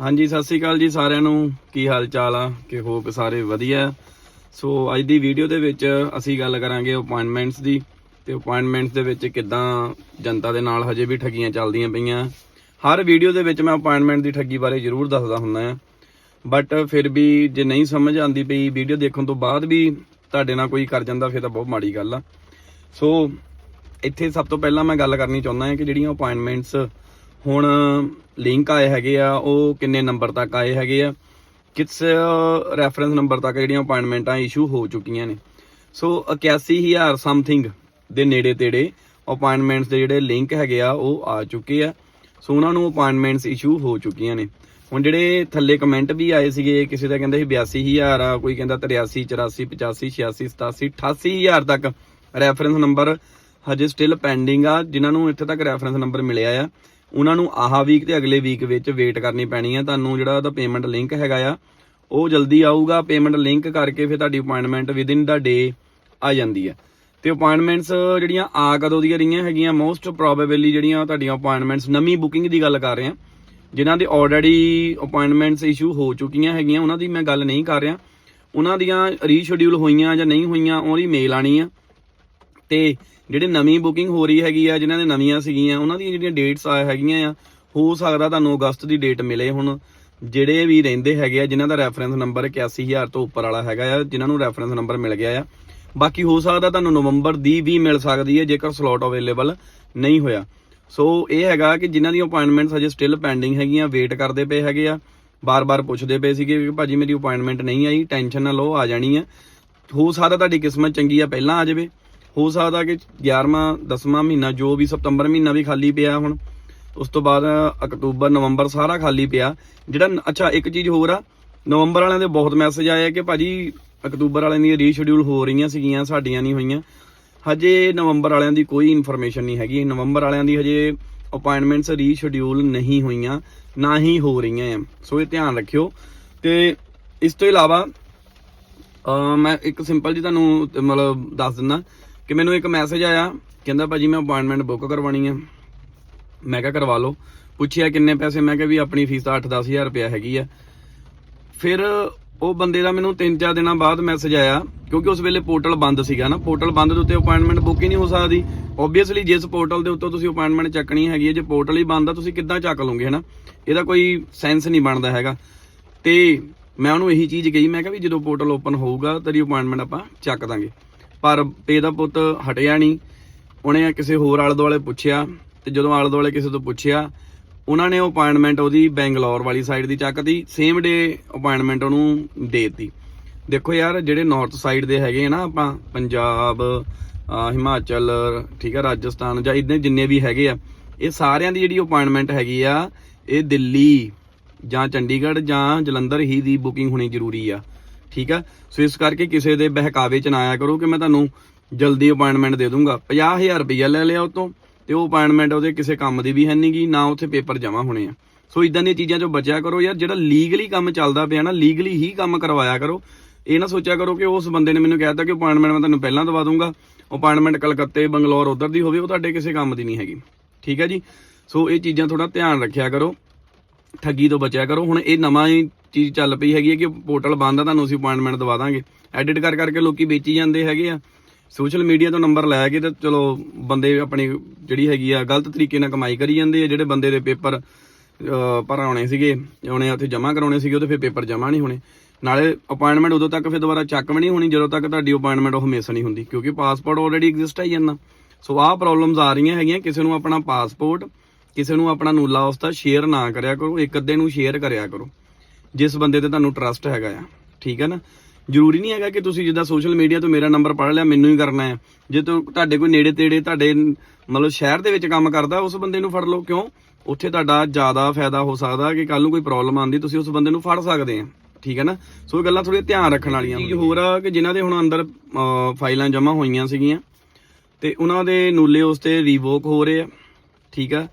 ਹਾਂਜੀ, ਸਤਿ ਸ੍ਰੀ ਅਕਾਲ ਜੀ ਸਾਰਿਆਂ ਨੂੰ। ਕੀ ਹਾਲ ਚਾਲ ਆ? ਕਿ ਹੋਪ ਸਾਰੇ ਵਧੀਆ ਸੋ, ਅੱਜ ਦੀ ਵੀਡੀਓ ਦੇ ਵਿੱਚ ਅਸੀਂ ਗੱਲ ਕਰਾਂਗੇ ਅਪਾਇੰਟਮੈਂਟਸ ਦੀ। ਤੇ ਅਪਾਇੰਟਮੈਂਟਸ ਦੇ ਵਿੱਚ ਕਿੱਦਾਂ ਜਨਤਾ ਦੇ ਨਾਲ ਹਜੇ ਵੀ ਠੱਗੀਆਂ ਚੱਲਦੀਆਂ ਪਈਆਂ। ਹਰ ਵੀਡੀਓ ਦੇ ਵਿੱਚ ਮੈਂ ਅਪਾਇੰਟਮੈਂਟ ਦੀ ਠੱਗੀ ਬਾਰੇ ਜ਼ਰੂਰ ਦੱਸਦਾ ਹੁੰਦਾ ਆ। ਬਟ ਫਿਰ ਵੀ ਜੇ ਨਹੀਂ ਸਮਝ ਆਉਂਦੀ ਪਈ ਵੀਡੀਓ ਦੇਖਣ ਤੋਂ ਬਾਅਦ ਵੀ ਤੁਹਾਡੇ ਨਾਲ ਕੋਈ ਕਰ ਜਾਂਦਾ, ਫਿਰ ਤਾਂ ਬਹੁਤ ਮਾੜੀ ਗੱਲ ਆ। ਸੋ, ਇੱਥੇ ਸਭ ਤੋਂ ਪਹਿਲਾਂ ਮੈਂ ਗੱਲ ਕਰਨੀ ਚਾਹੁੰਦਾ ਹਾਂ ਕਿ ਜਿਹੜੀਆਂ ਅਪਾਇੰਟਮੈਂਟਸ ਹੁਣ ਲਿੰਕ ਆਏ ਹੈਗੇ ਆ, ਉਹ ਕਿੰਨੇ ਨੰਬਰ ਤੱਕ ਆਏ ਹੈਗੇ ਆ। ਕਿਸ ਰੈਫਰੈਂਸ ਨੰਬਰ ਤੱਕ ਜਿਹੜੀਆਂ ਅਪਾਇੰਟਮੈਂਟਾਂ ਇਸ਼ੂ ਹੋ ਚੁੱਕੀਆਂ ਨੇ। ਸੋ 81000 ਸਮਥਿੰਗ ਦੇ ਨੇੜੇ ਤੇੜੇ ਅਪਾਇੰਟਮੈਂਟਸ ਦੇ ਜਿਹੜੇ ਲਿੰਕ ਹੈਗੇ ਆ, ਉਹ ਆ ਚੁੱਕੇ ਆ। ਸੋ ਉਹਨਾਂ ਨੂੰ ਅਪਾਇੰਟਮੈਂਟਸ ਇਸ਼ੂ ਹੋ ਚੁੱਕੀਆਂ ਨੇ। ਹੁਣ ਜਿਹੜੇ ਥੱਲੇ ਕਮੈਂਟ ਵੀ ਆਏ ਸੀਗੇ, ਕਿਸੇ ਦਾ ਕਹਿੰਦਾ ਸੀ 82000 ਆ, ਕੋਈ ਕਹਿੰਦਾ 83 84 85 86 87 88000 ਤੱਕ ਰੈਫਰੈਂਸ ਨੰਬਰ ਹਜੇ ਸਟਿਲ ਪੈਂਡਿੰਗ ਆ, ਜਿਨ੍ਹਾਂ ਨੂੰ ਇੱਥੇ ਤੱਕ ਰੈਫਰੈਂਸ ਨੰਬਰ ਮਿਲਿਆ ਆ। ਉਹਨਾਂ ਨੂੰ ਆਹਾ ਵੀਕ ਤੇ ਅਗਲੇ ਵੀਕ ਵਿੱਚ ਵੇਟ ਕਰਨੀ ਪੈਣੀ ਹੈ ਤੁਹਾਨੂੰ ਜਿਹੜਾ ਉਹਦਾ ਪੇਮੈਂਟ ਲਿੰਕ ਹੈਗਾ ਆ, ਉਹ ਜਲਦੀ ਆਊਗਾ। ਪੇਮੈਂਟ ਲਿੰਕ ਕਰਕੇ ਫਿਰ ਤੁਹਾਡੀ ਅਪਾਇੰਟਮੈਂਟ ਵਿਦਇਨ ਦਾ ਡੇ ਆ ਜਾਂਦੀ ਹੈ ਤੇ ਅਪਾਇੰਟਮੈਂਟਸ ਜਿਹੜੀਆਂ ਆ ਕਦੋਂ ਦੀਆਂ ਰਹੀਆਂ ਹੈਗੀਆਂ ਮੋਸਟ ਪ੍ਰੋਬੇਬਲੀ ਜਿਹੜੀਆਂ ਤੁਹਾਡੀਆਂ ਅਪਾਇੰਟਮੈਂਟਸ ਨਵੀਂ ਬੁਕਿੰਗ ਦੀ ਗੱਲ ਕਰ ਰਹੇ। ਹਾਂ ਜਿਨ੍ਹਾਂ ਦੇ ਆਲਰੇਡੀ ਅਪਾਇੰਟਮੈਂਟਸ ਇਸ਼ੂ ਹੋ ਚੁੱਕੀਆਂ ਹੈਗੀਆਂ, ਉਹਨਾਂ ਦੀ ਮੈਂ ਗੱਲ ਨਹੀਂ ਕਰ ਰਿਹਾ। ਉਹਨਾਂ ਦੀਆਂ ਰੀਸ਼ਡਿਊਲ ਹੋਈਆਂ ਜਾਂ ਨਹੀਂ ਹੋਈਆਂ, ਉਹਦੀ ਮੇਲ ਆਣੀ ਆ। ਤੇ ਜਿਹੜੇ ਨਵੀਂ ਬੁਕਿੰਗ ਹੋ ਰਹੀ ਹੈਗੀ ਆ, ਜਿਨ੍ਹਾਂ ਦੇ ਨਵੀਆਂ ਸੀਗੀਆਂ, ਉਹਨਾਂ ਦੀਆਂ ਜਿਹੜੀਆਂ ਡੇਟਸ ਆ ਹੈਗੀਆਂ ਆ, ਹੋ ਸਕਦਾ ਤੁਹਾਨੂੰ ਅਗਸਤ ਦੀ ਡੇਟ ਮਿਲੇ ਹੁਣ। ਜਿਹੜੇ ਵੀ ਰਹਿੰਦੇ ਹੈਗੇ ਆ, ਜਿਨ੍ਹਾਂ ਦਾ ਰੈਫਰੈਂਸ ਨੰਬਰ 81000 ਤੋਂ ਉੱਪਰ ਵਾਲਾ ਹੈਗਾ ਆ, ਜਿਨ੍ਹਾਂ ਨੂੰ ਰੈਫਰੈਂਸ ਨੰਬਰ ਮਿਲ ਗਿਆ ਆ। ਬਾਕੀ ਹੋ ਸਕਦਾ ਤੁਹਾਨੂੰ ਨਵੰਬਰ ਦੀ ਵੀ ਮਿਲ ਸਕਦੀ ਹੈ ਜੇਕਰ ਸਲੋਟ ਅਵੇਲੇਬਲ ਨਹੀਂ ਹੋਇਆ। ਸੋ ਇਹ ਹੈਗਾ ਕਿ ਜਿਨ੍ਹਾਂ ਦੀਆਂ ਅਪਾਇੰਟਮੈਂਟਸ ਹਜੇ ਸਟਿਲ ਪੈਂਡਿੰਗ ਹੈਗੀਆਂ ਵੇਟ ਕਰਦੇ ਪਏ ਹੈਗੇ ਆ। ਬਾਰ-ਬਾਰ ਪੁੱਛਦੇ ਪਏ ਸੀਗੇ ਕਿ ਭਾਜੀ, ਮੇਰੀ ਅਪਾਇੰਟਮੈਂਟ ਨਹੀਂ ਆਈ, ਟੈਨਸ਼ਨ ਨਾ ਲਓ, ਆ ਜਾਣੀ ਆ। ਹੋ ਸਕਦਾ ਤੁਹਾਡੀ ਕਿਸਮਤ ਚੰਗੀ ਆ, ਪਹਿਲਾਂ ਆ ਜਾਵੇ। ਹੋ ਸਕਦਾ ਕਿ 11ਵਾਂ 10ਵਾਂ ਮਹੀਨਾ, ਜੋ ਵੀ ਸਤੰਬਰ ਮਹੀਨਾ ਵੀ ਖਾਲੀ ਪਿਆ ਹੁਣ, ਉਸ ਤੋਂ ਬਾਅਦ ਅਕਤੂਬਰ, ਨਵੰਬਰ ਸਾਰਾ ਖਾਲੀ ਪਿਆ। ਜਿਹੜਾ ਅੱਛਾ, ਇੱਕ ਚੀਜ਼ ਹੋਰ ਆ, ਨਵੰਬਰ ਵਾਲਿਆਂ ਦੇ ਬਹੁਤ ਮੈਸੇਜ ਆਏ ਆ ਕਿ ਭਾਜੀ ਅਕਤੂਬਰ ਵਾਲਿਆਂ ਦੀਆਂ ਰੀਸ਼ਡਿਊਲ ਹੋ ਰਹੀਆਂ ਸੀਗੀਆਂ, ਸਾਡੀਆਂ ਨਹੀਂ ਹੋਈਆਂ। ਹਜੇ ਨਵੰਬਰ ਵਾਲਿਆਂ ਦੀ ਕੋਈ ਇਨਫੋਰਮੇਸ਼ਨ ਨਹੀਂ ਹੈਗੀ। ਨਵੰਬਰ ਵਾਲਿਆਂ ਦੀ ਹਜੇ ਅਪਾਇੰਟਮੈਂਟਸ ਰੀਸ਼ਡਿਊਲ ਨਹੀਂ ਹੋਈਆਂ, ਨਾ ਹੀ ਹੋ ਰਹੀਆਂ ਆ। ਸੋ ਇਹ ਧਿਆਨ ਰੱਖਿਓ। ਤੇ ਇਸ ਤੋਂ ਇਲਾਵਾ ਮੈਂ ਇੱਕ ਸਿੰਪਲ ਜੀ ਤੁਹਾਨੂੰ ਮਤਲਬ ਦੱਸ ਦਿੰਦਾ। ਕਿ ਮੈਨੂੰ ਇੱਕ ਮੈਸੇਜ ਆਇਆ, ਕਹਿੰਦਾ ਭਾਜੀ ਮੈਂ ਅਪਾਇੰਟਮੈਂਟ ਬੁੱਕ ਕਰਵਾਉਣੀ ਹੈ ਮੈਂ ਕਿਹਾ ਕਰਵਾ ਲਓ। ਪੁੱਛਿਆ ਕਿੰਨੇ ਪੈਸੇ, ਮੈਂ ਕਿਹਾ ਵੀ ਆਪਣੀ ਫੀਸ ਤਾਂ 8-10000 ਰੁਪਇਆ ਹੈਗੀ ਆ। ਫਿਰ ਉਹ ਬੰਦੇ ਦਾ ਮੈਨੂੰ 3-4 ਦਿਨਾਂ ਬਾਅਦ ਮੈਸੇਜ ਆਇਆ, ਕਿਉਂਕਿ ਉਸ ਵੇਲੇ ਪੋਰਟਲ ਬੰਦ ਸੀਗਾ ਨਾ। ਪੋਰਟਲ ਬੰਦ ਦੇ ਉੱਤੇ ਅਪਾਇੰਟਮੈਂਟ ਬੁੱਕ ਹੀ ਨਹੀਂ ਹੋ ਸਕਦੀ। ਓਬਵੀਅਸਲੀ ਜਿਸ ਪੋਰਟਲ ਦੇ ਉੱਤੇ ਤੁਸੀਂ ਅਪਾਇੰਟਮੈਂਟ ਚੱਕਣੀ ਹੈਗੀ ਹੈ ਜੇ ਪੋਰਟਲ ਹੀ ਬੰਦ ਆ, ਤੁਸੀਂ ਕਿੱਦਾਂ ਚੱਕ ਲਓਗੇ, ਹਨਾ? ਇਹਦਾ ਕੋਈ ਸੈਂਸ ਨਹੀਂ ਬਣਦਾ ਹੈਗਾ। ਤੇ ਮੈਂ ਉਹਨੂੰ ਇਹੀ ਚੀਜ਼ ਕਹੀ, ਮੈਂ ਕਿਹਾ ਵੀ ਜਦੋਂ ਪੋਰਟਲ ਓਪਨ ਹੋਊਗਾ, ਤੇਰੀ ਅਪਾਇੰਟਮੈਂਟ ਆਪਾਂ ਚੱਕ ਦਾਂਗੇ। ਪਰ ਇਹਦਾ ਪੁੱਤ ਹਟਿਆ ਨਹੀਂ। ਉਹਨੇ ਕਿਸੇ ਹੋਰ ਆਲੇ ਦੁਆਲੇ ਪੁੱਛਿਆ ਤੇ ਜਦੋਂ ਆਲੇ ਦੁਆਲੇ ਕਿਸੇ ਤੋਂ ਪੁੱਛਿਆ, ਉਹਨਾਂ ਨੇ ਅਪਾਇੰਟਮੈਂਟ ਉਹਦੀ ਬੈਂਗਲੌਰ ਵਾਲੀ ਸਾਈਡ ਦੀ ਚੱਕਤੀ ਸੇਮ ਡੇ ਅਪਾਇੰਟਮੈਂਟ ਉਹਨੂੰ ਦੇਤੀ। ਦੇਖੋ ਯਾਰ, ਜਿਹੜੇ ਨਾਰਥ ਸਾਈਡ ਦੇ ਹੈਗੇ ਆ ਨਾ ਆਪਾਂ, ਪੰਜਾਬ ਹਿਮਾਚਲ, ਠੀਕ ਆ, ਰਾਜਸਥਾਨ ਜਾਂ ਇਦਾਂ ਜਿੰਨੇ ਵੀ ਹੈਗੇ ਆ, ਇਹ ਸਾਰਿਆਂ ਦੀ ਜਿਹੜੀ ਅਪਾਇੰਟਮੈਂਟ ਹੈਗੀ ਆ, ਇਹ ਦਿੱਲੀ ਜਾਂ ਚੰਡੀਗੜ੍ਹ ਜਾਂ ਜਲੰਧਰ ਹੀ ਦੀ ਬੁਕਿੰਗ ਹੋਣੀ ਜ਼ਰੂਰੀ ਆ। ਠੀਕ ਆ? ਸੋ ਇਸ ਕਰਕੇ ਕਿਸੇ ਦੇ ਬਹਿਕਾਵੇ ਚ ਨਾ ਆਇਆ ਕਰੋ ਕਿ ਮੈਂ ਤੁਹਾਨੂੰ ਜਲਦੀ ਅਪਾਇੰਟਮੈਂਟ ਦੇ ਦੂੰਗਾ। 50000 ਰੁਪਈਆ ਲੈ ਲਿਆ ਉਹ ਤੋਂ ਤੇ ਉਹ ਅਪਾਇੰਟਮੈਂਟ ਉਹਦੇ ਕਿਸੇ ਕੰਮ ਦੀ ਵੀ ਹੈ ਨਹੀਂਗੀ ਨਾ ਉੱਥੇ ਪੇਪਰ ਜਮ੍ਹਾਂ ਹੋਣੇ ਆ। ਸੋ ਇਦਾਂ ਦੀਆਂ ਚੀਜ਼ਾਂ ਚੋਂ ਬਚਿਆ ਕਰੋ ਯਾਰ, ਜਿਹੜਾ ਲੀਗਲੀ ਕੰਮ ਚੱਲਦਾ ਪਿਆ ਨਾ ਲੀਗਲੀ ਹੀ ਕੰਮ ਕਰਵਾਇਆ ਕਰੋ। ਇਹ ਨਾ ਸੋਚਿਆ ਕਰੋ ਕਿ ਉਸ ਬੰਦੇ ਨੇ ਮੈਨੂੰ ਕਹਿਤਾ ਕਿ ਅਪਾਇੰਟਮੈਂਟ ਮੈਂ ਤੁਹਾਨੂੰ ਪਹਿਲਾਂ ਦਵਾ ਦੂੰਗਾ। ਅਪਾਇੰਟਮੈਂਟ ਕਲਕੱਤੇ, ਬੰਗਲੌਰ ਉਧਰ ਦੀ ਹੋਵੇ, ਉਹ ਤੁਹਾਡੇ ਕਿਸੇ ਕੰਮ ਦੀ ਨਹੀਂ ਹੈਗੀ। ਠੀਕ ਹੈ ਜੀ? ਸੋ ਇਹ ਚੀਜ਼ਾਂ ਥੋੜਾ ਧਿਆਨ ਰੱਖਿਆ ਕਰੋ। ਠੱਗੀ ਤੋਂ ਬਚਿਆ ਕਰੋ। ਹੁਣ ਇਹ ਨਵਾਂ ਹੀ ਚੀਜ਼ ਚੱਲ ਪਈ ਹੈਗੀ ਹੈ ਕਿ ਪੋਰਟਲ ਬੰਦ ਆ, ਤੁਹਾਨੂੰ ਅਸੀਂ ਅਪਾਇੰਟਮੈਂਟ ਦਵਾ ਦਾਂਗੇ। ਐਡਿਟ ਕਰ ਕਰਕੇ ਲੋਕੀ ਵੇਚੀ ਜਾਂਦੇ ਹੈਗੇ ਆ। ਸੋਸ਼ਲ ਮੀਡੀਆ ਤੋਂ ਨੰਬਰ ਲੈ ਕੇ ਤੇ ਚਲੋ ਬੰਦੇ ਆਪਣੀ ਜਿਹੜੀ ਹੈਗੀ ਆ, ਗਲਤ ਤਰੀਕੇ ਨਾਲ ਕਮਾਈ ਕਰੀ ਜਾਂਦੇ ਆ। ਜਿਹੜੇ ਬੰਦੇ ਦੇ ਪੇਪਰ ਭਰਾਉਣੇ ਸੀਗੇ, ਉਹਨੇ ਉੱਥੇ ਜਮ੍ਹਾਂ ਕਰਾਉਣੇ ਸੀਗੇ, ਉਹਦੇ ਫਿਰ ਪੇਪਰ ਜਮ੍ਹਾਂ ਨਹੀਂ ਹੋਣੇ। ਨਾਲੇ ਅਪਾਇੰਟਮੈਂਟ ਉਦੋਂ ਤੱਕ ਫਿਰ ਦੁਬਾਰਾ ਚੱਕ ਵੀ ਨਹੀਂ ਹੋਣੀ, ਜਦੋਂ ਤੱਕ ਤੁਹਾਡੀ ਅਪਾਇੰਟਮੈਂਟ ਉਹ ਮਿਸ ਨਹੀਂ ਹੁੰਦੀ। ਕਿਉਂਕਿ ਪਾਸਪੋਰਟ ਆਲਰੇਡੀ ਐਗਜ਼ਿਸਟ ਹੈ ਜਾਂਦਾ ਸੋ ਆਹ ਪ੍ਰੋਬਲਮਸ ਆ ਰਹੀਆਂ ਹੈਗੀਆਂ, ਕਿਸੇ ਨੂੰ ਆਪਣਾ ਪਾਸਪੋਰਟ ਕਿਸੇ ਨੂੰ ਆਪਣਾ ਨੂਲਾ ਉਸਤਾ ਸ਼ੇਅਰ ਨਾ ਕਰਿਆ ਕਰੋ ਇੱਕ ਅੱਧੇ ਨੂੰ ਸ਼ੇਅਰ ਕਰਿਆ ਕਰੋ। ਜਿਸ ਬੰਦੇ ਤੇ ਤੁਹਾਨੂੰ ਟਰਸਟ ਹੈਗਾ ਆ ਠੀਕ ਹੈ ਨਾ? ਜ਼ਰੂਰੀ ਨਹੀਂ ਹੈਗਾ ਕਿ ਤੁਸੀਂ ਜਿੱਦਾਂ ਸੋਸ਼ਲ ਮੀਡੀਆ ਤੋਂ ਮੇਰਾ ਨੰਬਰ ਪੜ ਲਿਆ ਮੈਨੂੰ ਹੀ ਕਰਨਾ ਹੈ। ਜੇ ਤੂੰ ਤੁਹਾਡੇ ਕੋਈ ਨੇੜੇ ਤੇੜੇ ਤੁਹਾਡੇ ਮਤਲਬ ਸ਼ਹਿਰ ਦੇ ਵਿੱਚ ਕੰਮ ਕਰਦਾ ਉਸ ਬੰਦੇ ਨੂੰ ਫੜ ਲਓ। ਕਿਉਂ? ਉੱਥੇ ਤੁਹਾਡਾ ਜ਼ਿਆਦਾ ਫਾਇਦਾ ਹੋ ਸਕਦਾ ਕਿ ਕੱਲ ਨੂੰ ਕੋਈ ਪ੍ਰੋਬਲਮ ਆਉਂਦੀ ਤੁਸੀਂ ਉਸ ਬੰਦੇ ਨੂੰ ਫੜ ਸਕਦੇ ਆ ਠੀਕ ਹੈ ਨਾ? ਸੋ ਇਹ ਗੱਲਾਂ ਥੋੜ੍ਹੀਆਂ ਧਿਆਨ ਰੱਖਣ ਵਾਲੀਆਂ ਚੀਜ਼ ਹੋਰ ਆ ਕਿ ਜਿਨ੍ਹਾਂ ਦੇ ਹੁਣ ਅੰਦਰ ਫਾਈਲਾਂ ਜਮ੍ਹਾਂ ਹੋਈਆਂ ਸੀਗੀਆਂ ਤੇ ਉਹਨਾਂ ਦੇ ਨੂਲੇ ਉਸ ਤੇ ਰੀਵੋਕ ਹੋ ਰਹੇ ਆ ਠੀਕ ਆ?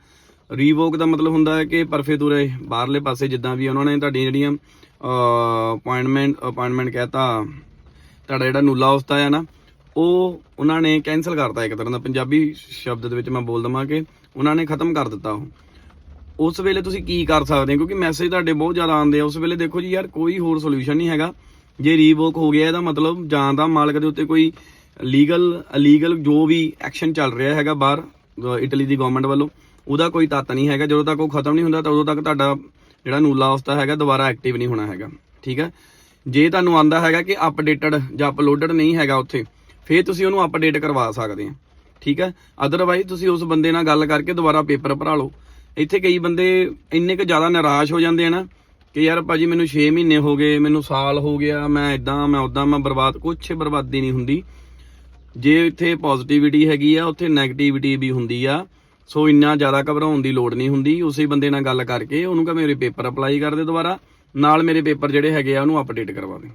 ਰੀਵੋਕ ਦਾ ਮਤਲਬ ਹੁੰਦਾ ਹੈ ਕਿ ਪਰਫੇ ਤੁਰੇ ਬਾਹਰਲੇ ਪਾਸੇ ਜਿੱਦਾਂ ਵੀ ਉਹਨਾਂ ਨੇ ਤੁਹਾਡੀਆਂ ਜਿਹੜੀਆਂ ਅਪਾਇੰਟਮੈਂਟ ਅਪਾਇੰਟਮੈਂਟ ਕਹਤਾ ਤੁਹਾਡਾ ਜਿਹੜਾ ਨੂਲਾ ਉਸਤਾ ਆ ਨਾ, ਉਹ ਉਹਨਾਂ ਨੇ ਕੈਨਸਲ ਕਰਤਾ ਇੱਕ ਤਰ੍ਹਾਂ ਦਾ, ਪੰਜਾਬੀ ਸ਼ਬਦ ਦੇ ਵਿੱਚ ਮੈਂ ਬੋਲ ਦਵਾਂ ਕਿ ਉਹਨਾਂ ਨੇ ਖਤਮ ਕਰ ਦਿੱਤਾ ਉਹ। ਉਸ ਵੇਲੇ ਤੁਸੀਂ ਕੀ ਕਰ ਸਕਦੇ ਹੋ? ਕਿਉਂਕਿ ਮੈਸੇਜ ਤੁਹਾਡੇ ਬਹੁਤ ਜ਼ਿਆਦਾ ਆਉਂਦੇ ਆ। ਉਸ ਵੇਲੇ ਦੇਖੋ ਜੀ ਯਾਰ, ਕੋਈ ਹੋਰ ਸੋਲੂਸ਼ਨ ਨਹੀਂ ਹੈਗਾ। ਜੇ ਰੀਵੋਕ ਹੋ ਗਿਆ ਇਹਦਾ ਮਤਲਬ ਜਾਂ ਤਾਂ ਮਾਲਕ ਦੇ ਉੱਤੇ ਕੋਈ ਲੀਗਲ ਅਲੀਗਲ ਜੋ ਵੀ ਐਕਸ਼ਨ ਚੱਲ ਰਿਹਾ ਹੈਗਾ ਬਾਹਰ ਇਟਲੀ ਦੀ ਗਵਰਨਮੈਂਟ ਵੱਲੋਂ ਉਹਦਾ ਕੋਈ ਤੱਤ ਨਹੀਂ ਹੈਗਾ। ਜਦੋਂ ਤੱਕ ਉਹ ਖਤਮ ਨਹੀਂ ਹੁੰਦਾ ਤਾਂ ਉਦੋਂ ਤੱਕ ਤੁਹਾਡਾ ਜਿਹੜਾ ਨੂਲਾ ਉਸਤਾ ਹੈਗਾ ਦੁਬਾਰਾ ਐਕਟਿਵ ਨਹੀਂ ਹੋਣਾ ਹੈਗਾ। ਠੀਕ ਹੈ? ਜੇ ਤੁਹਾਨੂੰ ਆਂਦਾ ਹੈਗਾ ਕਿ ਅਪਡੇਟਡ ਜਾਂ ਅਪਲੋਡਡ ਨਹੀਂ ਹੈਗਾ ਉੱਥੇ, ਫੇਰ ਤੁਸੀਂ ਉਹਨੂੰ ਅਪਡੇਟ ਕਰਵਾ ਸਕਦੇ ਆ ਠੀਕ ਹੈ? ਅਦਰਵਾਈਜ਼ ਤੁਸੀਂ ਉਸ ਬੰਦੇ ਨਾਲ ਗੱਲ ਕਰਕੇ ਦੁਬਾਰਾ ਪੇਪਰ ਭਰਾ ਲਓ। ਇੱਥੇ ਕਈ ਬੰਦੇ ਇੰਨੇ ਕੁ ਜ਼ਿਆਦਾ ਨਿਰਾਸ਼ ਹੋ ਜਾਂਦੇ ਆ ਨਾ ਕਿ ਯਾਰ ਭਾਜੀ ਮੈਨੂੰ 6 ਮਹੀਨੇ ਹੋ ਗਏ, ਮੈਨੂੰ ਸਾਲ ਹੋ ਗਿਆ, ਮੈਂ ਇਦਾਂ ਮੈਂ ਉਦਾਂ ਮੈਂ ਬਰਬਾਦ, ਕੁਛ ਬਰਬਾਦੀ ਨਹੀਂ ਹੁੰਦੀ। ਜੇ ਇੱਥੇ ਪੋਜ਼ਿਟਿਵਿਟੀ ਹੈਗੀ ਆ, ਉੱਥੇ 네ਗੇਟਿਵਿਟੀ ਵੀ ਹੁੰਦੀ ਆ। ਸੋ ਇੰਨਾ ਜ਼ਿਆਦਾ ਘਬਰਾਉਣ ਦੀ ਲੋੜ ਨਹੀਂ ਹੁੰਦੀ। ਉਸੇ ਬੰਦੇ ਨਾਲ ਗੱਲ ਕਰਕੇ ਉਹਨੂੰ ਕਹ ਮੇਰੇ ਪੇਪਰ ਅਪਲਾਈ ਕਰ ਦੇ ਦੁਬਾਰਾ। ਨਾਲ ਮੇਰੇ ਪੇਪਰ ਜਿਹੜੇ ਹੈਗੇ ਆ, ਉਹਨੂੰ ਅਪਡੇਟ ਕਰਵਾ ਦੇ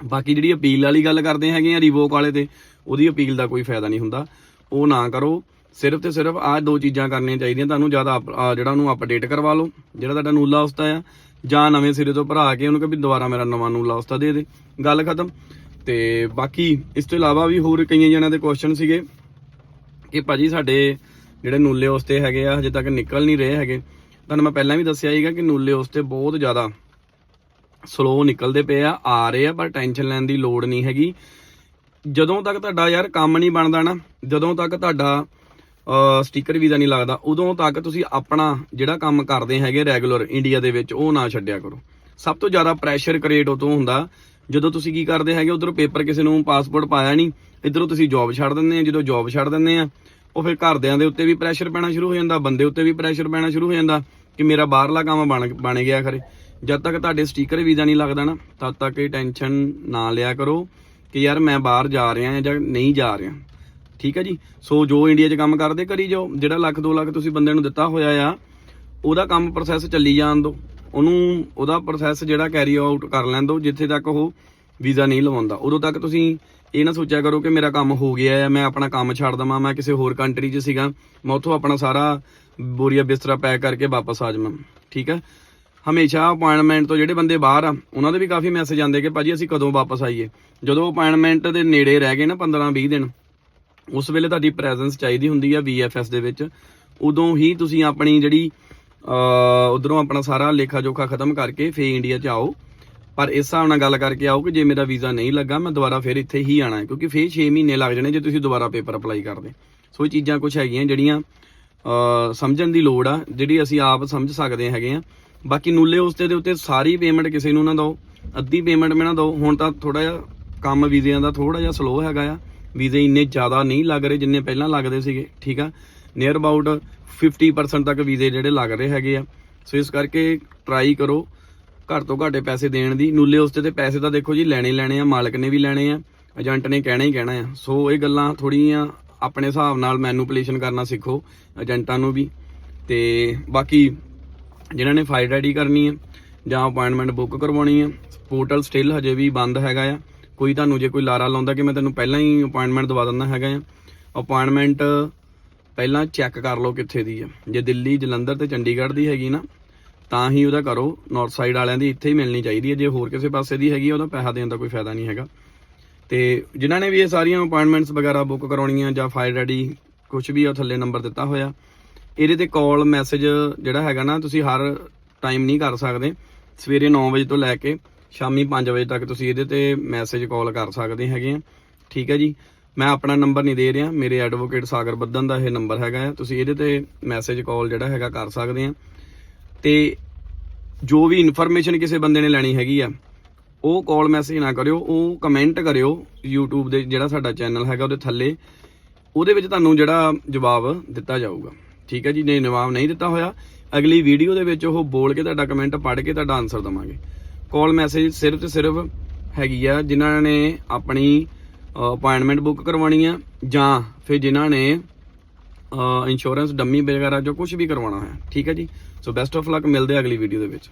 ਬਾਕੀ ਜਿਹੜੀ ਅਪੀਲ ਵਾਲੀ ਗੱਲ ਕਰਦੇ ਹੈਗੇ ਆ ਰਿਵੋਕ ਵਾਲੇ ਤੇ, ਉਹਦੀ ਅਪੀਲ ਦਾ ਕੋਈ ਫਾਇਦਾ ਨਹੀਂ ਹੁੰਦਾ। ਉਹ ਨਾ ਕਰੋ। ਸਿਰਫ ਤੇ ਸਿਰਫ ਆਹ ਦੋ ਚੀਜ਼ਾਂ ਕਰਨੀਆਂ ਚਾਹੀਦੀਆਂ। ਤੁਹਾਨੂੰ ਜ਼ਿਆਦਾ ਜਿਹੜਾ ਉਹਨੂੰ ਅਪਡੇਟ ਕਰਵਾ ਲਓ। ਜਿਹੜਾ ਤੁਹਾਡਾ ਨੂਲਾ ਉਸਤਾ ਆ, ਜਾਂ ਨਵੇਂ ਸਿਰੇ ਤੋਂ ਭਰਾ ਕੇ ਉਹਨੂੰ ਕਹ ਵੀ ਦੁਬਾਰਾ ਮੇਰਾ ਨਵਾਂ ਨੂਲਾ ਉਸਤਾ ਦੇ ਦੇ। ਗੱਲ ਖਤਮ। ਤੇ ਬਾਕੀ ਇਸ ਤੋਂ ਇਲਾਵਾ ਵੀ ਹੋਰ ਕਈਆਂ ਜਣਾਂ ਦੇ ਕੁਐਸਚਨ ਸੀਗੇ ਕਿ ਭਾਜੀ ਸਾਡੇ ਜਿਹੜੇ ਨੂਲੇ ਉਸਤੇ ਹੈਗੇ ਆ, ਹਜੇ ਤੱਕ ਨਿਕਲ ਨਹੀਂ ਰਹੇ ਹੈਗੇ। ਤੁਹਾਨੂੰ ਮੈਂ ਪਹਿਲਾਂ ਵੀ ਦੱਸਿਆ ਸੀਗਾ ਕਿ ਨੂਲੇ ਉਸਤੇ ਬਹੁਤ ਜ਼ਿਆਦਾ ਸਲੋ ਨਿਕਲਦੇ ਪਏ ਆ ਆ ਰਹੇ ਆ, ਪਰ ਟੈਨਸ਼ਨ ਲੈਣ ਦੀ ਲੋੜ ਨਹੀਂ ਹੈਗੀ। ਜਦੋਂ ਤੱਕ ਤੁਹਾਡਾ ਯਾਰ ਕੰਮ ਨਹੀਂ ਬਣਦਾ ਨਾ, ਜਦੋਂ ਤੱਕ ਤੁਹਾਡਾ ਸਟicker ਵੀਜ਼ਾ ਨਹੀਂ ਲੱਗਦਾ, ਉਦੋਂ ਤੱਕ ਤੁਸੀਂ ਆਪਣਾ ਜਿਹੜਾ ਕੰਮ ਕਰਦੇ ਹੈਗੇ ਰੈਗੂਲਰ ਇੰਡੀਆ ਦੇ ਵਿੱਚ, ਉਹ ਨਾ ਛੱਡਿਆ ਕਰੋ। ਸਭ ਤੋਂ ਜ਼ਿਆਦਾ ਪ੍ਰੈਸ਼ਰ ਕ੍ਰੀਏਟ ਉਦੋਂ ਹੁੰਦਾ, ਜਦੋਂ ਤੁਸੀਂ ਕੀ ਕਰਦੇ ਹੈਗੇ, ਉਧਰੋਂ ਪੇਪਰ ਕਿਸੇ ਨੂੰ ਪਾਸਪੋਰਟ ਪਾਇਆ ਨਹੀਂ, ਇਧਰੋਂ ਤੁਸੀਂ ਜੌਬ ਛੱਡ ਦਿੰਦੇ ਆ, ਜਦੋਂ ਜੌਬ ਛੱਡ ਦਿੰਦੇ ਆ ਉਹ ਫਿਰ ਘਰਦਿਆਂ ਦੇ ਉੱਤੇ ਵੀ ਪ੍ਰੈਸ਼ਰ ਪੈਣਾ ਸ਼ੁਰੂ ਹੋ ਜਾਂਦਾ, ਬੰਦੇ ਉੱਤੇ ਵੀ ਪ੍ਰੈਸ਼ਰ ਪੈਣਾ ਸ਼ੁਰੂ ਹੋ ਜਾਂਦਾ ਕਿ ਮੇਰਾ ਬਾਹਰਲਾ ਕੰਮ ਬਣ ਬਣ ਗਿਆ ਖਰੇ। ਜਦ ਤੱਕ ਤੁਹਾਡੇ ਸਟicker ਵੀਜ਼ਾ ਨਹੀਂ ਲੱਗਦਾ ਨਾ, ਤਦ ਤੱਕ ਇਹ ਟੈਨਸ਼ਨ ਨਾ ਲਿਆ ਕਰੋ ਕਿ ਯਾਰ ਮੈਂ ਬਾਹਰ ਜਾ ਰਿਹਾ ਜਾਂ ਨਹੀਂ ਜਾ ਰਿਹਾ। ਠੀਕ ਹੈ ਜੀ? ਸੋ ਜੋ ਇੰਡੀਆ 'ਚ ਕੰਮ ਕਰਦੇ, ਕਰੀ ਜਾਓ। ਜਿਹੜਾ ਲੱਖ 2 ਲੱਖ ਤੁਸੀਂ ਬੰਦੇ ਨੂੰ ਦਿੱਤਾ ਹੋਇਆ ਆ, ਉਹਦਾ ਕੰਮ ਪ੍ਰੋਸੈਸ ਚੱਲੀ ਜਾਣ ਦਿਓ ਉਹਨੂੰ, ਉਹਦਾ ਪ੍ਰੋਸੈਸ ਜਿਹੜਾ ਕੈਰੀ ਆਊਟ ਕਰ ਲੈਣ ਦਿਓ ਜਿੱਥੇ ਤੱਕ ਉਹ ਵੀਜ਼ਾ ਨਹੀਂ ਲਵਾਉਂਦਾ। ਉਦੋਂ ਤੱਕ ਤੁਸੀਂ ਇਹ ਨਾ ਸੋਚਿਆ ਕਰੋ ਕਿ ਮੇਰਾ ਕੰਮ ਹੋ ਗਿਆ ਹੈ, ਮੈਂ ਆਪਣਾ ਕੰਮ ਛੱਡ ਦਵਾਂ, ਮੈਂ ਕਿਸੇ ਹੋਰ ਕੰਟਰੀ 'ਚ ਸੀਗਾ, ਮੈਂ ਉੱਥੋਂ ਆਪਣਾ ਸਾਰਾ ਬੋਰੀਆ ਬਿਸਤਰਾ ਪੈਕ ਕਰਕੇ ਵਾਪਸ ਆ ਜਾਵਾਂ, ਠੀਕ ਹੈ? ਹਮੇਸ਼ਾ ਅਪਾਇੰਟਮੈਂਟ ਤੋਂ ਜਿਹੜੇ ਬੰਦੇ ਬਾਹਰ ਆ, ਉਹਨਾਂ ਦੇ ਵੀ ਕਾਫੀ ਮੈਸੇਜ ਆਉਂਦੇ ਕਿ ਭਾਜੀ ਅਸੀਂ ਕਦੋਂ ਵਾਪਸ ਆਈਏ? ਜਦੋਂ ਅਪਾਇੰਟਮੈਂਟ ਦੇ ਨੇੜੇ ਰਹਿ ਗਏ ਨਾ 15-20 ਦਿਨ, ਉਸ ਵੇਲੇ ਤੁਹਾਡੀ ਪ੍ਰੈਜ਼ੈਂਸ ਚਾਹੀਦੀ ਹੁੰਦੀ ਆ VFS ਦੇ ਵਿੱਚ। ਉਦੋਂ ਹੀ ਤੁਸੀਂ ਆਪਣੀ ਜਿਹੜੀ ਉਧਰੋਂ ਆਪਣਾ ਸਾਰਾ ਲੇਖਾ ਜੋਖਾ ਖਤਮ ਕਰਕੇ ਫੇ ਇੰਡੀਆ 'ਚ ਆਓ। ਪਰ ਇਸ ਹਿਸਾਬ ਨਾਲ ਗੱਲ ਕਰਕੇ ਆਓ ਕਿ ਜੇ ਮੇਰਾ ਵੀਜ਼ਾ ਨਹੀਂ ਲੱਗਾ, ਮੈਂ ਦੁਬਾਰਾ ਫਿਰ ਇੱਥੇ ਹੀ ਆਣਾ ਹੈ, ਕਿਉਂਕਿ ਫੇ 6 ਮਹੀਨੇ ਲੱਗ ਜਾਣੇ ਜੇ ਤੁਸੀਂ ਦੁਬਾਰਾ ਪੇਪਰ ਅਪਲਾਈ ਕਰਦੇ। ਸੋ ਇਹ ਚੀਜ਼ਾਂ ਕੁਝ ਹੈਗੀਆਂ ਜਿਹੜੀਆਂ ਸਮਝਣ ਦੀ ਲੋੜ ਆ, ਜਿਹੜੀ ਅਸੀਂ ਆਪ ਸਮਝ ਸਕਦੇ ਹੈਗੇ ਆ ਬਾਕੀ ਨੂਲੇ ਉਸਤੇ ਦੇ ਉੱਤੇ ਸਾਰੀ ਪੇਮੈਂਟ ਕਿਸੇ ਨੂੰ ਨਾ ਦਿਓ, ਅੱਧੀ ਪੇਮੈਂਟ ਮੈਂ ਨਾ ਦਿਓ। ਹੁਣ ਤਾਂ ਥੋੜਾ ਜਿਹਾ ਕੰਮ ਵੀਜ਼ਿਆਂ ਦਾ ਥੋੜਾ ਜਿਹਾ ਸਲੋ ਹੈਗਾ ਆ। ਵੀਜ਼ੇ ਇੰਨੇ ਜ਼ਿਆਦਾ ਨਹੀਂ ਲੱਗ ਰਹੇ ਜਿੰਨੇ ਪਹਿਲਾਂ ਲੱਗਦੇ ਸੀਗੇ, ਠੀਕ ਆ? ਨੀਅਰ ਅਬਾਊਟ 50% ਤੱਕ ਵੀਜ਼ੇ ਜਿਹੜੇ ਲੱਗ ਰਹੇ ਹੈਗੇ ਆ। ਸੋ ਇਸ ਕਰਕੇ ਟਰਾਈ ਕਰੋ। ਘੱਟ ਤੋਂ ਘੱਟ ਪੈਸੇ ਦੇਣ ਦੀ। ਨੂਲੇ ਉਸਤੇ ਤੇ ਪੈਸੇ ਤਾਂ ਦੇਖੋ ਜੀ ਲੈਣੇ ਹੀ ਲੈਣੇ ਆ, ਮਾਲਕ ਨੇ ਵੀ ਲੈਣੇ ਆ, ਏਜੰਟ ਨੇ ਕਹਿਣਾ ਹੀ ਕਹਿਣਾ ਆ। ਸੋ ਇਹ ਗੱਲਾਂ ਥੋੜੀਆਂ ਆਪਣੇ ਹਿਸਾਬ ਨਾਲ ਮੈਨੂਪੂਲੇਸ਼ਨ ਕਰਨਾ ਸਿੱਖੋ, ਏਜੰਟਾਂ ਨੂੰ ਵੀ। ਤੇ ਬਾਕੀ ਜਿਨ੍ਹਾਂ ਨੇ ਫਾਈਲ ਰੈਡੀ ਕਰਨੀ ਹੈ ਜਾਂ ਅਪਾਇੰਟਮੈਂਟ ਬੁੱਕ ਕਰਵਾਉਣੀ ਹੈ ਪੋਰਟਲ ਸਟਿਲ ਹਜੇ ਵੀ ਬੰਦ ਹੈਗਾ ਆ। ਕੋਈ ਤੁਹਾਨੂੰ ਜੇ ਕੋਈ ਲਾਰਾ ਲਾਉਂਦਾ ਕਿ ਮੈਂ ਤੈਨੂੰ ਪਹਿਲਾਂ ਹੀ ਅਪਾਇੰਟਮੈਂਟ ਦਵਾ ਦਿੰਦਾ ਹੈਗਾ ਆ ਅਪਾਇੰਟਮੈਂਟ ਪਹਿਲਾਂ ਚੈੱਕ ਕਰ ਲਓ ਕਿੱਥੇ ਦੀ ਹੈ ਜੇ ਦਿੱਲੀ, ਜਲੰਧਰ ਤੇ ਚੰਡੀਗੜ੍ਹ ਦੀ ਹੈਗੀ ਨਾ ਤਾਂ ਹੀ ਉਹਦਾ ਕਰੋ। ਨਾਰਥ ਸਾਈਡ ਵਾਲਿਆਂ ਦੀ ਇੱਥੇ ਹੀ ਮਿਲਣੀ ਚਾਹੀਦੀ ਹੈ। ਜੇ ਹੋਰ ਕਿਸੇ ਪਾਸੇ ਦੀ ਹੈਗੀ ਆ, ਉਹਦਾ ਪੈਸਾ ਦੇਣ ਦਾ ਕੋਈ ਫਾਇਦਾ ਨਹੀਂ ਹੈਗਾ। ਤੇ ਜਿਨ੍ਹਾਂ ਨੇ ਵੀ ਇਹ ਸਾਰੀਆਂ ਅਪਾਇੰਟਮੈਂਟਸ ਵਗੈਰਾ ਬੁੱਕ ਕਰਾਉਣੀਆਂ ਜਾਂ ਫਾਈਲ ਰੈਡੀ ਕੁਝ ਵੀ ਉਹ ਥੱਲੇ ਨੰਬਰ ਦਿੱਤਾ ਹੋਇਆ। ਇਹਦੇ ਤੇ ਕਾਲ ਮੈਸੇਜ ਜਿਹੜਾ ਹੈਗਾ ਨਾ ਤੁਸੀਂ ਹਰ ਟਾਈਮ ਨਹੀਂ ਕਰ ਸਕਦੇ। ਸਵੇਰੇ 9 ਵਜੇ ਤੋਂ ਲੈ ਕੇ ਸ਼ਾਮੀ 5 ਵਜੇ ਤੱਕ ਤੁਸੀਂ ਇਹਦੇ ਤੇ ਮੈਸੇਜ ਕਾਲ ਕਰ ਸਕਦੇ ਹੈਗੇ ਆ। ਠੀਕ ਹੈ ਜੀ? ਮੈਂ ਆਪਣਾ ਨੰਬਰ ਨਹੀਂ ਦੇ ਰਿਹਾ। ਮੇਰੇ ਐਡਵੋਕੇਟ ਸਾਗਰ ਬੱਦਨ ਦਾ ਇਹ ਨੰਬਰ ਹੈਗਾ ਆ। ਤੁਸੀਂ ਇਹਦੇ ਤੇ ਮੈਸੇਜ ਕਾਲ ਜਿਹੜਾ ਹੈਗਾ ਕਰ ਸਕਦੇ ਆ। ਤੇ ਜੋ ਵੀ ਇਨਫੋਰਮੇਸ਼ਨ ਕਿਸੇ ਬੰਦੇ ਨੇ ਲੈਣੀ ਹੈਗੀ ਆ, ਉਹ ਕਾਲ ਮੈਸੇਜ ਨਾ ਕਰਿਓ, ਉਹ ਕਮੈਂਟ ਕਰਿਓ YouTube ਦੇ ਜਿਹੜਾ ਸਾਡਾ ਚੈਨਲ ਹੈਗਾ ਉਹਦੇ ਥੱਲੇ, ਉਹਦੇ ਵਿੱਚ ਤੁਹਾਨੂੰ ਜਿਹੜਾ ਜਵਾਬ ਦਿੱਤਾ ਜਾਊਗਾ। ਠੀਕ ਹੈ ਜੀ, ਜੇ ਜਵਾਬ ਨਹੀਂ ਦਿੱਤਾ ਹੋਇਆ, ਅਗਲੀ ਵੀਡੀਓ ਦੇ ਵਿੱਚ ਉਹ ਬੋਲ ਕੇ ਤੁਹਾਡਾ ਕਮੈਂਟ ਪੜ੍ਹ ਕੇ ਤੁਹਾਡਾ ਆਨਸਰ ਦਵਾਂਗੇ। ਕਾਲ ਮੈਸੇਜ ਸਿਰਫ ਤੇ ਸਿਰਫ ਹੈਗੀ ਆ ਜਿਨ੍ਹਾਂ ਨੇ ਆਪਣੀ ਅਪਾਇੰਟਮੈਂਟ ਬੁੱਕ ਕਰਵਾਉਣੀ ਆ ਜਾਂ ਫਿਰ ਜਿਨ੍ਹਾਂ ਨੇ ਇੰਸ਼ੋਰੈਂਸ ਡੰਮੀ ਵਗੈਰਾ ਜੋ ਕੁਝ ਵੀ ਕਰਵਾਉਣਾ ਹੈ, ਠੀਕ ਹੈ ਜੀ? ਸੋ ਬੈਸਟ ਆਫ ਲੱਕ ਮਿਲਦੇ ਆ ਅਗਲੀ ਵੀਡੀਓ ਦੇ ਵਿੱਚ।